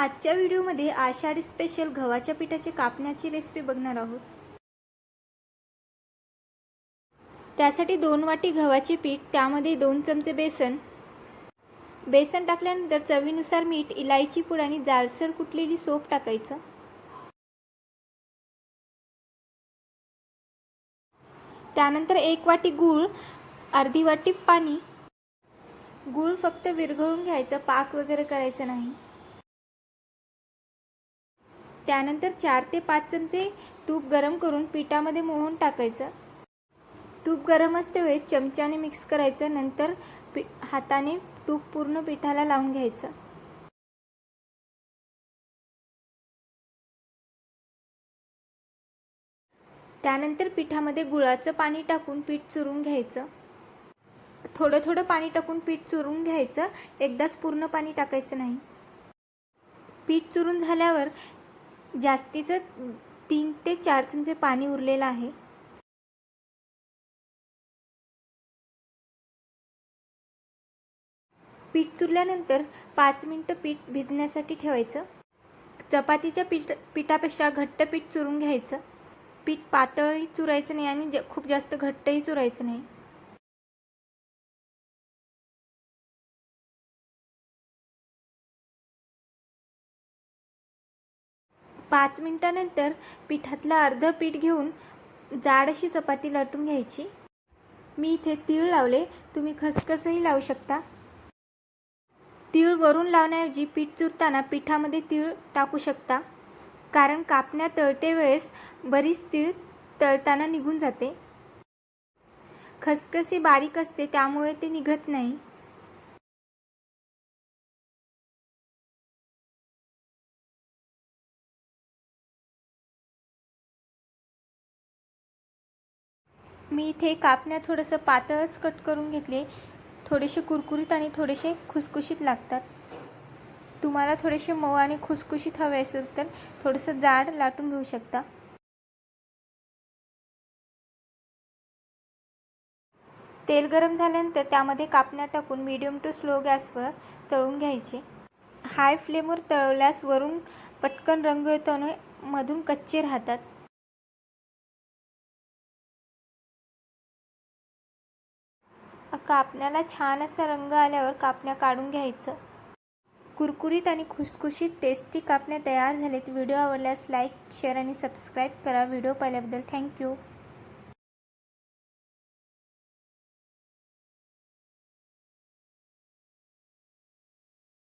आजच्या व्हिडिओमध्ये आषाढी स्पेशल गव्हाच्या पिठाची कापण्याची रेसिपी बघणार आहोत. त्यासाठी दोन वाटी गव्हाचे पीठ त्यामध्ये दोन चमचे बेसन. बेसन टाकल्यानंतर चवीनुसार मीठ इलायची पूड आणि जाडसर कुटलेली सोप टाकायचं. त्यानंतर एक वाटी गूळ अर्धी वाटी पाणी. गूळ फक्त विरघळून घ्यायचं पाक वगैरे करायचं नाही. त्यानंतर चार ते पाच चमचे तूप गरम करून पिठामध्ये मोहून टाकायचं. तूप गरम असते वेळेस चमच्याने मिक्स करायचं नंतर पि हाताने तूप पूर्ण पिठाला लावून घ्यायचं. त्यानंतर पिठामध्ये गुळाचं पाणी टाकून पीठ चुरून घ्यायचं. थोडं थोडं पाणी टाकून पीठ चुरून घ्यायचं एकदाच पूर्ण पाणी टाकायचं नाही. पीठ चुरून झाल्यावर जास्तीचं तीन ते चार चमचे पाणी उरलेलं आहे. पीठ चुरल्यानंतर पाच मिनटं पीठ भिजण्यासाठी ठेवायचं. चपातीच्या पीठ पिठापेक्षा घट्ट पीठ चुरून घ्यायचं. पीठ पातळही चुरायचं नाही आणि ज खूप जास्त घट्टही चुरायचं नाही. पाच मिनटानंतर पिठातलं अर्धं पीठ घेऊन जाड अशी चपाती लाटून घ्यायची. मी इथे तीळ लावले. तुम्ही खसखसही लावू शकता. तीळ वरून लावण्याऐवजी पीठ चुरताना पिठामध्ये तीळ टाकू शकता. कारण कापण्या तळते वेळेस बरीच तीळ तळताना निघून जाते. खसखसी बारीक असते त्यामुळे ते निघत नाही. मी इथे कापण्या थोडंसं पातळच कट करून घेतले. थोडेसे कुरकुरीत आणि थोडेसे खुसखुशीत लागतात. तुम्हाला थोडेसे मऊ आणि खुसखुशीत हवे असेल तर थोडंसं जाड लाटून घेऊ शकता. तेल गरम झाल्यानंतर त्यामध्ये कापण्या टाकून मीडियम टू स्लो गॅसवर तळून घ्यायचे. हाय फ्लेमवर तळल्यास वरून पटकन रंग येतो आणि मधून कच्चे राहतात. कापण्याला छान असा रंग आल्यावर कापण्या काढून घ्यायचं. कुरकुरीत आणि खुसखुशीत टेस्टी कापण्या तयार झालेत. व्हिडिओ आवडल्यास लाईक शेअर आणि सबस्क्राईब करा. व्हिडिओ पाहिल्याबद्दल थँक्यू